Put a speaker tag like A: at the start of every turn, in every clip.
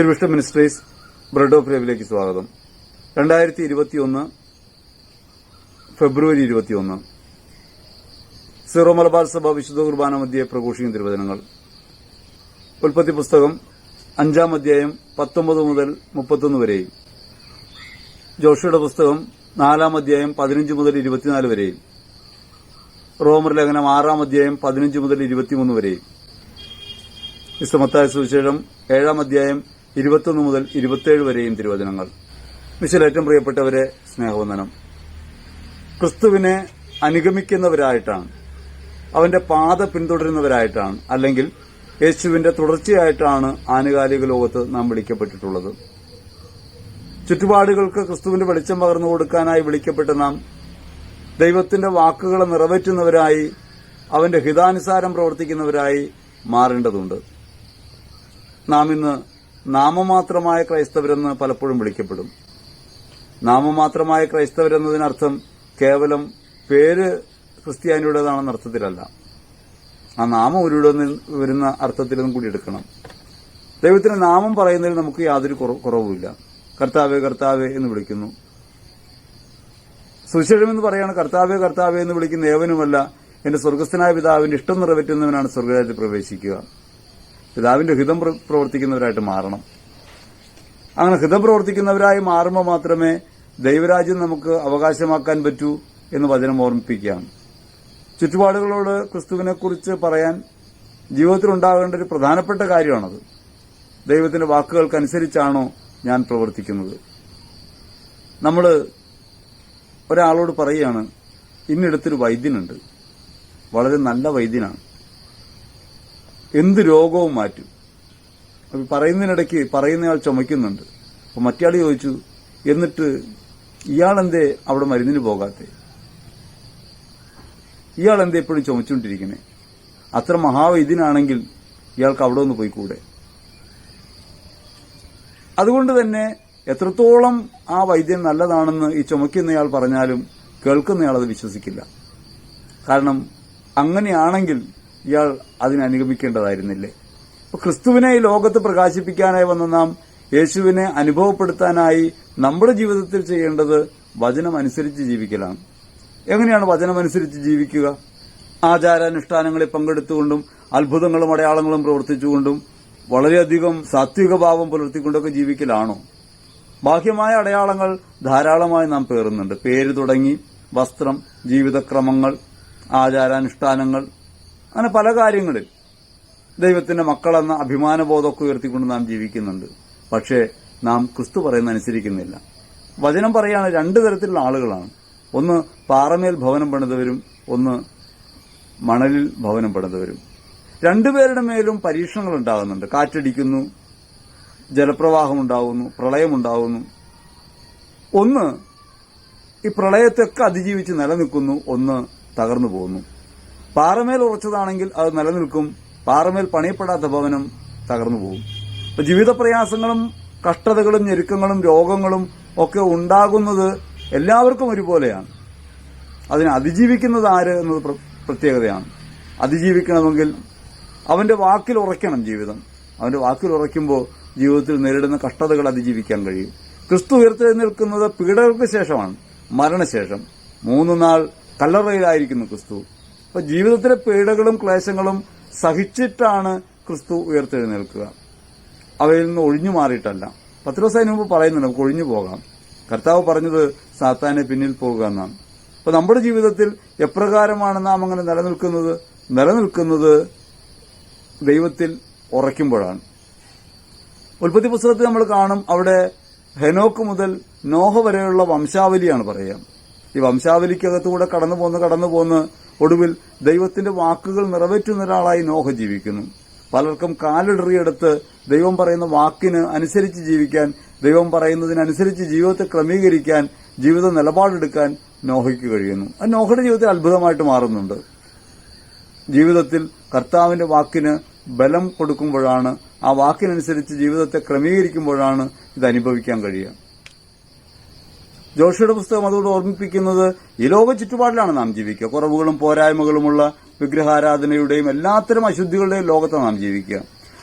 A: തിരുവിഷ്ട ministries bread of ലൈവിലേക്ക് സ്വാഗതം. രണ്ടായിരത്തി ഇരുപത്തിയൊന്ന് ഫെബ്രുവരി ഇരുപത്തിയൊന്ന്. സിറോ മലബാർ സഭ വിശുദ്ധ കുർബാന മധ്യേ പ്രഘോഷിക്കുന്ന തിരുവചനങ്ങൾ. ഉൽപ്പത്തി പുസ്തകം അഞ്ചാം അധ്യായം പത്തൊമ്പത് മുതൽ മുപ്പത്തൊന്ന് വരെയും. ജോഷിയുടെ പുസ്തകം നാലാം അധ്യായം പതിനഞ്ച് മുതൽ ഇരുപത്തിനാല് വരെയും. റോമർ ലേഖനം ആറാം അധ്യായം പതിനഞ്ച് മുതൽ ഇരുപത്തിമൂന്ന് വരെയും. വിശ്വമത്തായ സുവിശേഷം ഏഴാം അധ്യായം ഇരുപത്തൊന്ന് മുതൽ ഇരുപത്തിയേഴ് വരെയും തിരുവചനങ്ങൾ. മിശൽ ഏറ്റവും പ്രിയപ്പെട്ടവരെ സ്നേഹവന്ദനം. ക്രിസ്തുവിനെ അനുഗമിക്കുന്നവരായിട്ടാണ് അവന്റെ പാത പിന്തുടരുന്നവരായിട്ടാണ് അല്ലെങ്കിൽ യേശുവിന്റെ തുടർച്ചയായിട്ടാണ് ആനുകാലിക ലോകത്ത് നാം വിളിക്കപ്പെട്ടിട്ടുള്ളത്. ചുറ്റുപാടുകൾക്ക് ക്രിസ്തുവിന്റെ വെളിച്ചം പകർന്നു കൊടുക്കാനായി വിളിക്കപ്പെട്ട നാം ദൈവത്തിന്റെ വാക്കുകളെ നിറവേറ്റുന്നവരായി അവന്റെ ഹിതാനുസാരം പ്രവർത്തിക്കുന്നവരായി മാറേണ്ടതുണ്ട്. നാം ഇന്ന് നാമമാത്രമായ ക്രൈസ്തവരെന്ന് പലപ്പോഴും വിളിക്കപ്പെടും. നാമമാത്രമായ ക്രൈസ്തവരെന്നതിനർത്ഥം കേവലം പേര് ക്രിസ്ത്യാനിയുടേതാണെന്ന അർത്ഥത്തിലല്ല. ആ നാമം ഉരുടെ വരുന്ന അർത്ഥത്തിലും കൂടി എടുക്കണം. ദൈവത്തിന്റെ നാമം പറയുന്നതിൽ നമുക്ക് യാതൊരു കുറവുമില്ല. കർത്താവേ കർത്താവേ എന്ന് വിളിക്കുന്നു. സുശേഷമെന്ന് പറയാണ് കർത്താവേ കർത്താവേ എന്ന് വിളിക്കുന്ന ഏവനുമല്ല എന്റെ സ്വർഗസ്ഥനായ പിതാവിന്റെ ഇഷ്ടം നിറവേറ്റുന്നവനാണ് സ്വർഗരാജ്യത്തിൽ പ്രവേശിക്കുക. പിതാവിന്റെ ഹിതം പ്രവർത്തിക്കുന്നവരായിട്ട് മാറണം. അങ്ങനെ ഹിതം പ്രവർത്തിക്കുന്നവരായി മാറുമ്പോൾ മാത്രമേ ദൈവരാജ്യം നമുക്ക് അവകാശമാക്കാൻ പറ്റൂ എന്ന് വചനം ഓർമ്മിപ്പിക്കുകയാണ്. ചുറ്റുപാടുകളോട് ക്രിസ്തുവിനെക്കുറിച്ച് പറയാൻ ജീവിതത്തിൽ ഉണ്ടാകേണ്ട ഒരു പ്രധാനപ്പെട്ട കാര്യമാണത്. ദൈവത്തിന്റെ വാക്കുകൾക്കനുസരിച്ചാണോ ഞാൻ പ്രവർത്തിക്കുന്നത്. നമ്മൾ ഒരാളോട് പറയുകയാണ് ഇന്നിടത്തൊരു വൈദ്യനുണ്ട്. വളരെ നല്ല വൈദ്യനാണ്. എന്ത് രോഗവും മാറ്റും. പറയുന്നതിനിടയ്ക്ക് പറയുന്നയാൾ ചുമയ്ക്കുന്നുണ്ട്. അപ്പൊ മറ്റയാൾ ചോദിച്ചു എന്നിട്ട് ഇയാൾ എന്തേ അവിടെ മരുന്നിന് പോകാത്തെ? ഇയാൾ എന്തേ എപ്പോഴും ചുമച്ചുകൊണ്ടിരിക്കണേ? അത്ര മഹാവൈദ്യനാണെങ്കിൽ ഇയാൾക്ക് അവിടെ ഒന്ന് കൂടെ അതുകൊണ്ട് തന്നെ എത്രത്തോളം ആ വൈദ്യൻ നല്ലതാണെന്ന് ഈ ചുമയ്ക്കുന്നയാൾ പറഞ്ഞാലും കേൾക്കുന്നയാൾ അത് വിശ്വസിക്കില്ല. കാരണം അങ്ങനെയാണെങ്കിൽ ഇയാൾ അതിനനുഗമിക്കേണ്ടതായിരുന്നില്ലേ അപ്പൊ ക്രിസ്തുവിനെ ഈ ലോകത്ത് പ്രകാശിപ്പിക്കാനായി വന്ന നാം യേശുവിനെ അനുഭവപ്പെടുത്താനായി നമ്മുടെ ജീവിതത്തിൽ ചെയ്യേണ്ടത് വചനം അനുസരിച്ച് ജീവിക്കലാണ്. എങ്ങനെയാണ് വചനം അനുസരിച്ച് ജീവിക്കുക? ആചാരാനുഷ്ഠാനങ്ങളിൽ പങ്കെടുത്തുകൊണ്ടും അത്ഭുതങ്ങളും അടയാളങ്ങളും പ്രവർത്തിച്ചുകൊണ്ടും വളരെയധികം സാത്വികഭാവം പുലർത്തിക്കൊണ്ടൊക്കെ ജീവിക്കലാണോ? ബാഹ്യമായ അടയാളങ്ങൾ ധാരാളമായി നാം പേറുന്നുണ്ട്. പേര് തുടങ്ങി വസ്ത്രം ജീവിതക്രമങ്ങൾ ആചാരാനുഷ്ഠാനങ്ങൾ അങ്ങനെ പല കാര്യങ്ങളിൽ ദൈവത്തിന്റെ മക്കളെന്ന അഭിമാനബോധമൊക്കെ ഉയർത്തിക്കൊണ്ട് നാം ജീവിക്കുന്നുണ്ട്. പക്ഷേ നാം ക്രിസ്തു പറയുന്ന അനുസരിക്കുന്നില്ല വചനം പറയാണ് രണ്ടു തരത്തിലുള്ള ആളുകളാണ്. ഒന്ന് പാറമേൽ ഭവനം പണിതവരും ഒന്ന് മണലിൽ ഭവനം പണിതവരും. രണ്ടുപേരുടെ മേലും പരീക്ഷണങ്ങൾ ഉണ്ടാകുന്നുണ്ട് കാറ്റടിക്കുന്നു ജലപ്രവാഹം ഉണ്ടാകുന്നു പ്രളയമുണ്ടാകുന്നു ഒന്ന് ഈ പ്രളയത്തൊക്കെ അതിജീവിച്ച് നിലനിൽക്കുന്നു ഒന്ന് തകർന്നു പോകുന്നു. പാറമേൽ ഉറച്ചതാണെങ്കിൽ അത് നിലനിൽക്കും. പാറമേൽ പണിയപ്പെടാത്ത ഭവനം തകർന്നു പോകും. അപ്പൊ ജീവിത പ്രയാസങ്ങളും കഷ്ടതകളും ഞെരുക്കങ്ങളും രോഗങ്ങളും ഒക്കെ ഉണ്ടാകുന്നത് എല്ലാവർക്കും ഒരുപോലെയാണ്. അതിനെ അതിജീവിക്കുന്നത് ആര് എന്നത് പ്രത്യേകതയാണ്. അതിജീവിക്കണമെങ്കിൽ അവന്റെ വാക്കിൽ ഉറയ്ക്കണം ജീവിതം. അവന്റെ വാക്കിൽ ഉറയ്ക്കുമ്പോൾ ജീവിതത്തിൽ നേരിടുന്ന കഷ്ടതകൾ അതിജീവിക്കാൻ കഴിയും. ക്രിസ്തു ഉയർത്തെഴുന്നേൽക്കുന്നത് പീഡകൾക്ക് ശേഷമാണ് മരണശേഷം. മൂന്ന് നാൾ കല്ലറയിലായിരിക്കുന്നു ക്രിസ്തു. അപ്പൊ ജീവിതത്തിലെ പീഡകളും ക്ലേശങ്ങളും സഹിച്ചിട്ടാണ് ക്രിസ്തു ഉയർത്തെഴുന്നേൽക്കുക. അവയിൽ നിന്ന് ഒഴിഞ്ഞു മാറിയിട്ടല്ല. പത്രോസ് അതിന് മുമ്പ് പറയുന്നുണ്ട് നമുക്ക് ഒഴിഞ്ഞു പോകാം. കർത്താവ് പറഞ്ഞത് സാത്താനെ പിന്നിൽ പോകുക എന്നാണ്. അപ്പൊ നമ്മുടെ ജീവിതത്തിൽ എപ്രകാരമാണ് നാം അങ്ങനെ നിലനിൽക്കുന്നത്? നിലനിൽക്കുന്നത് ദൈവത്തിൽ ഉറയ്ക്കുമ്പോഴാണ്. ഉൽപ്പത്തി പുസ്തകത്തിൽ നമ്മൾ കാണും അവിടെ ഹെനോക്ക് മുതൽ നോഹ വരെയുള്ള വംശാവലിയാണ് പറയുക. ഈ വംശാവലിക്കകത്തുകൂടെ കടന്നു പോന്ന് കടന്നു പോന്ന് ഒടുവിൽ ദൈവത്തിന്റെ വാക്കുകൾ നിറവേറ്റുന്ന ഒരാളായി നോഹ ജീവിക്കുന്നു. പലർക്കും കാലിടറിയെടുത്ത് ദൈവം പറയുന്ന വാക്കിന് അനുസരിച്ച് ജീവിക്കാൻ ദൈവം പറയുന്നതിനനുസരിച്ച് ജീവിതത്തെ ക്രമീകരിക്കാൻ ജീവിത നിലപാടെടുക്കാൻ നോഹയ്ക്ക് കഴിയുന്നു. അത് നോഹയുടെ ജീവിതത്തിൽ അത്ഭുതമായിട്ട് മാറുന്നുണ്ട്. ജീവിതത്തിൽ കർത്താവിന്റെ വാക്കിന് ബലം കൊടുക്കുമ്പോഴാണ് ആ വാക്കിനനുസരിച്ച് ജീവിതത്തെ ക്രമീകരിക്കുമ്പോഴാണ് ഇത് അനുഭവിക്കാൻ കഴിയുക. ജോഷിയുടെ പുസ്തകം അതുകൊണ്ട് ഓർമ്മിപ്പിക്കുന്നത് ഈ ലോക ചുറ്റുപാടിലാണ് നാം ജീവിക്കുക. കുറവുകളും പോരായ്മകളുമുള്ള വിഗ്രഹാരാധനയുടെയും എല്ലാത്തരം അശുദ്ധികളുടെയും ലോകത്ത് നാം ജീവിക്കുക.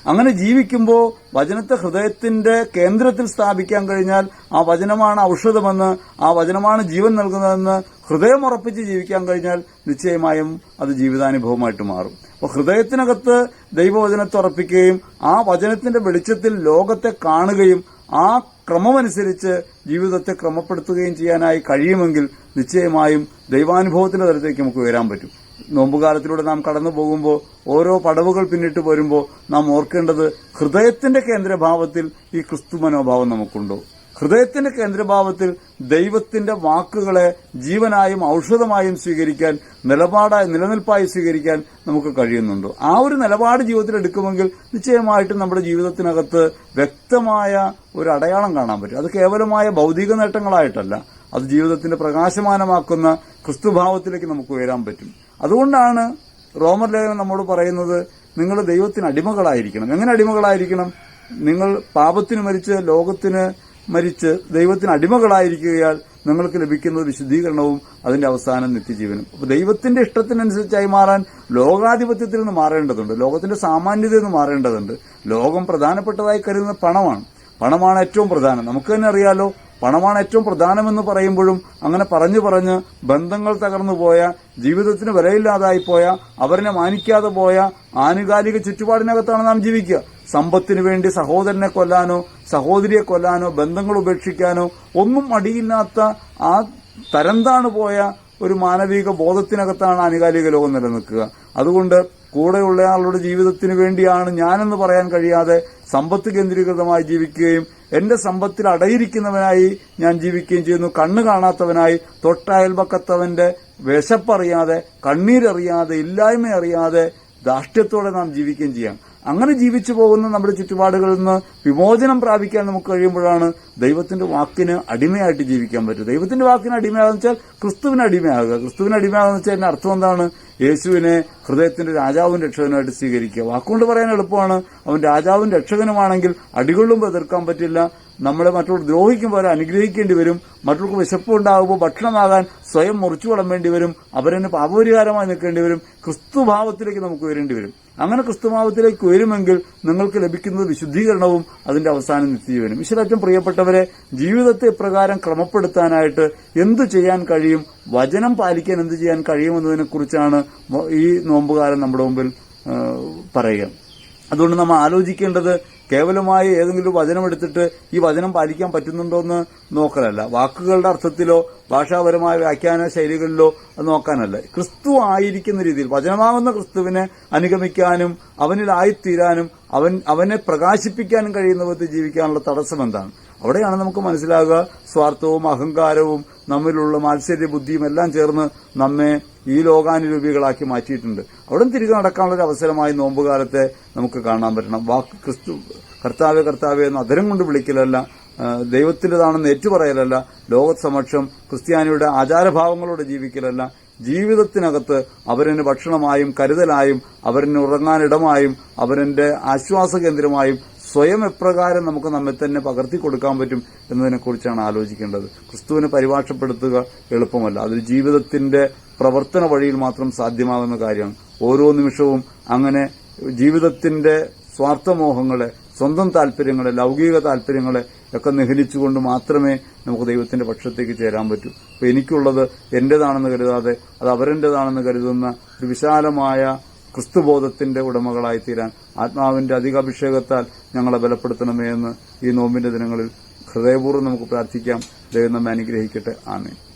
A: അങ്ങനെ ജീവിക്കുമ്പോൾ വചനത്തെ ഹൃദയത്തിന്റെ കേന്ദ്രത്തിൽ സ്ഥാപിക്കാൻ കഴിഞ്ഞാൽ ആ വചനമാണ് ഔഷധമെന്ന് ആ വചനമാണ് ജീവൻ നൽകുന്നതെന്ന് ഹൃദയം ഉറപ്പിച്ച് ജീവിക്കാൻ കഴിഞ്ഞാൽ നിശ്ചയമായും അത് ജീവിതാനുഭവമായിട്ട് മാറും. അപ്പോൾ ഹൃദയത്തിനകത്ത് ദൈവവചനത്തെ ഉറപ്പിക്കുകയും ആ വചനത്തിന്റെ വെളിച്ചത്തിൽ ലോകത്തെ കാണുകയും ആ ക്രമമനുസരിച്ച് ജീവിതത്തെ ക്രമപ്പെടുത്തുകയും ചെയ്യാനായി കഴിയുമെങ്കിൽ നിശ്ചയമായും ദൈവാനുഭവത്തിന്റെ തലത്തിലേക്ക് നമുക്ക് ഉയരാൻ പറ്റും. നോമ്പുകാലത്തിലൂടെ നാം കടന്നു പോകുമ്പോൾ ഓരോ പടവുകൾ പിന്നിട്ട് വരുമ്പോൾ നാം ഓർക്കേണ്ടത് ഹൃദയത്തിന്റെ കേന്ദ്രഭാവത്തിൽ ഈ ക്രിസ്തു മനോഭാവം നമുക്കുണ്ടോ? ഹൃദയത്തിന്റെ കേന്ദ്രഭാവത്തിൽ ദൈവത്തിന്റെ വാക്കുകളെ ജീവനായും ഔഷധമായും സ്വീകരിക്കാൻ നിലപാടായി നിലനിൽപ്പായി സ്വീകരിക്കാൻ നമുക്ക് കഴിയുന്നുണ്ടോ. ആ ഒരു നിലപാട് ജീവിതത്തിൽ എടുക്കുമെങ്കിൽ നിശ്ചയമായിട്ടും നമ്മുടെ ജീവിതത്തിനകത്ത് വ്യക്തമായ ഒരു അടയാളം കാണാൻ പറ്റും. അത് കേവലമായ ഭൗതിക നേട്ടങ്ങളായിട്ടല്ല. അത് ജീവിതത്തിന്റെ പ്രകാശമാനമാക്കുന്ന ക്രിസ്തുഭാവത്തിലേക്ക് നമുക്ക് ഉയരാൻ പറ്റും. അതുകൊണ്ടാണ് റോമർ ലേഖനം നമ്മോട് പറയുന്നത് നിങ്ങൾ ദൈവത്തിന് അടിമകളായിരിക്കണം. എങ്ങനെ അടിമകളായിരിക്കണം? നിങ്ങൾ പാപത്തിന് മരിച്ച് ലോകത്തിന് മരിച്ച് ദൈവത്തിന് അടിമകളായിരിക്കുകയാൽ നിങ്ങൾക്ക് ലഭിക്കുന്നത് വിശുദ്ധീകരണവും അതിന്റെ അവസാനം നിത്യജീവനും. അപ്പോൾ ദൈവത്തിന്റെ ഇഷ്ടത്തിനനുസരിച്ചായി മാറാൻ ലോകാധിപത്യത്തിൽ നിന്ന് മാറേണ്ടതുണ്ട്. ലോകത്തിന്റെ സാമാന്യതയിൽ നിന്ന് മാറേണ്ടതുണ്ട്. ലോകം പ്രധാനപ്പെട്ടതായി കരുതുന്ന പണമാണ്. പണമാണ് ഏറ്റവും പ്രധാനം. നമുക്ക് തന്നെ അറിയാലോ പണമാണ് ഏറ്റവും പ്രധാനമെന്ന് പറയുമ്പോഴും അങ്ങനെ പറഞ്ഞു പറഞ്ഞ് ബന്ധങ്ങൾ തകർന്നു പോയ ജീവിതത്തിന് വിലയില്ലാതായി പോയ അവരെ മാനിക്കാതെ പോയ ആനുകാലിക ചുറ്റുപാടിനകത്താണ് നാം ജീവിക്കുക. സമ്പത്തിനു വേണ്ടി സഹോദരനെ കൊല്ലാനോ സഹോദരിയെ കൊല്ലാനോ ബന്ധങ്ങൾ ഉപേക്ഷിക്കാനോ ഒന്നും അടിയില്ലാത്ത ആ തരംതാണു പോയ ഒരു മാനവിക ബോധത്തിനകത്താണ് ആനുകാലിക ലോകം നിലനിൽക്കുക. അതുകൊണ്ട് കൂടെയുള്ള ആളുടെ ജീവിതത്തിന് വേണ്ടിയാണ് ഞാനെന്ന് പറയാൻ കഴിയാതെ സമ്പത്ത് കേന്ദ്രീകൃതമായി ജീവിക്കുകയും എന്റെ സമ്പത്തിൽ അടയിരിക്കുന്നവനായി ഞാൻ ജീവിക്കുകയും ചെയ്യുന്നു. കണ്ണു കാണാത്തവനായി തൊട്ടയൽപക്കത്തവന്റെ വിശപ്പറിയാതെ കണ്ണീരറിയാതെ ഇല്ലായ്മ അറിയാതെ ധാർഷ്ട്യത്തോടെ നാം ജീവിക്കുകയും ചെയ്യാം. അങ്ങനെ ജീവിച്ചു പോകുന്ന നമ്മുടെ ചുറ്റുപാടുകളിൽ നിന്ന് വിമോചനം പ്രാപിക്കാൻ നമുക്ക് കഴിയുമ്പോഴാണ് ദൈവത്തിന്റെ വാക്കിന് അടിമയായിട്ട് ജീവിക്കാൻ പറ്റും ദൈവത്തിന്റെ വാക്കിന് അടിമയാകുന്ന വെച്ചാൽ ക്രിസ്തുവിന് അടിമയാകുക. ക്രിസ്തുവിന് അടിമയാകുന്ന വെച്ചാൽ എന്റെ അർത്ഥം എന്താണ്? യേശുവിനെ ഹൃദയത്തിന്റെ രാജാവും രക്ഷകനുമായിട്ട് സ്വീകരിക്കുക. വാക്കുകൊണ്ട് പറയാൻ എളുപ്പമാണ്. അവൻ രാജാവും രക്ഷകനുമാണെങ്കിൽ അടികൊള്ളുമ്പോൾ എതിർക്കാൻ പറ്റില്ല. നമ്മളെ മറ്റുള്ളവർ ദ്രോഹിക്കുമ്പോൾ അനുഗ്രഹിക്കേണ്ടി വരും. മറ്റുള്ളവർക്ക് വിശപ്പ് ഉണ്ടാകുമ്പോൾ ഭക്ഷണമാകാൻ സ്വയം മുറിച്ചു വിളമ്പേണ്ടി വരും. അവരെന്നെ പാപപരിഹാരമായി നിൽക്കേണ്ടി വരും. ക്രിസ്തുഭാവത്തിലേക്ക് നമുക്ക് ഉയരേണ്ടി വരും. അങ്ങനെ ക്രിസ്തുഭാവത്തിലേക്ക് ഉയരുമെങ്കിൽ നിങ്ങൾക്ക് ലഭിക്കുന്നത് വിശുദ്ധീകരണവും അതിന്റെ അവസാനം നിത്യജീവനും. വിശദാറ്റം പ്രിയപ്പെട്ടവരെ ജീവിതത്തെ പ്രകാരം ക്രമപ്പെടുത്താനായിട്ട് എന്തു ചെയ്യാൻ കഴിയും? വചനം പാലിക്കാൻ എന്തു ചെയ്യാൻ കഴിയുമെന്നതിനെക്കുറിച്ചാണ് ഈ നോമ്പുകാരൻ നമ്മുടെ മുമ്പിൽ പറയുക. അതുകൊണ്ട് നമ്മൾ ആലോചിക്കേണ്ടത് കേവലമായി ഏതെങ്കിലും വചനം എടുത്തിട്ട് ഈ വചനം പാലിക്കാൻ പറ്റുന്നുണ്ടോ എന്ന് നോക്കലല്ല. വാക്കുകളുടെ അർത്ഥത്തിലോ ഭാഷാപരമായ വ്യാഖ്യാന ശൈലികളിലോ നോക്കാനല്ല. ക്രിസ്തു ആയിരിക്കുന്ന രീതിയിൽ വചനമാകുന്ന ക്രിസ്തുവിനെ അനുഗമിക്കാനും അവനിലായിത്തീരാനും അവൻ അവനെ പ്രകാശിപ്പിക്കാനും കഴിയുന്ന വിധത്തിൽ ജീവിക്കാനുള്ള തടസ്സം എന്താണ്? അവിടെയാണ് നമുക്ക് മനസ്സിലാകുക സ്വാർത്ഥവും അഹങ്കാരവും നമ്മിലുള്ള മാത്സര്യ ബുദ്ധിയും എല്ലാം ചേർന്ന് നമ്മെ ഈ ലോകാനുരൂപികളാക്കി മാറ്റിയിട്ടുണ്ട്. അവിടെ തിരികെ നടക്കാനുള്ള ഒരു അവസരമായി നോമ്പുകാലത്തെ നമുക്ക് കാണാൻ പറ്റണം. വാക്ക് ക്രിസ്തു കർത്താവ് കർത്താവ് എന്ന് അധരം കൊണ്ട് വിളിക്കലല്ല ദൈവത്തിന്റെതാണെന്ന് ഏറ്റുപറയലല്ല ലോകസമക്ഷം ക്രിസ്ത്യാനിയുടെ ആചാരഭാവങ്ങളോട് ജീവിക്കലല്ല ജീവിതത്തിനകത്ത് അവരന് ഭക്ഷണമായും കരുതലായും അവരന് ഉറങ്ങാനിടമായും അവരന്റെ ആശ്വാസ കേന്ദ്രമായും സ്വയം എപ്രകാരം നമുക്ക് നമ്മെ തന്നെ പകർത്തി കൊടുക്കാൻ പറ്റും എന്നതിനെക്കുറിച്ചാണ് ആലോചിക്കേണ്ടത്. ക്രിസ്തുവിനെ പരിഭാഷപ്പെടുത്തുക എളുപ്പമല്ല. അതൊരു ജീവിതത്തിന്റെ പ്രവർത്തന വഴിയിൽ മാത്രം സാധ്യമാകുന്ന കാര്യമാണ് ഓരോ നിമിഷവും അങ്ങനെ ജീവിതത്തിന്റെ സ്വാർത്ഥമോഹങ്ങളെ സ്വന്തം താല്പര്യങ്ങളെ ലൗകിക താല്പര്യങ്ങളെ ഒക്കെ നിഹരിച്ചുകൊണ്ട് മാത്രമേ നമുക്ക് ദൈവത്തിന്റെ പക്ഷത്തേക്ക് ചേരാൻ പറ്റൂ. അപ്പൊ എനിക്കുള്ളത് എന്റേതാണെന്ന് കരുതാതെ അത് അവരെന്റേതാണെന്ന് കരുതുന്ന ഒരു വിശാലമായ ക്രിസ്തുബോധത്തിന്റെ ഉടമകളായി തീരാൻ ആത്മാവിന്റെ അധികാഭിഷേകത്താൽ ഞങ്ങളെ ബലപ്പെടുത്തണമേ എന്ന് ഈ നോമ്പിന്റെ ദിനങ്ങളിൽ ഹൃദയപൂർവം നമുക്ക് പ്രാർത്ഥിക്കാം. ദൈവം നമ്മെ അനുഗ്രഹിക്കട്ടെ. ആമേൻ.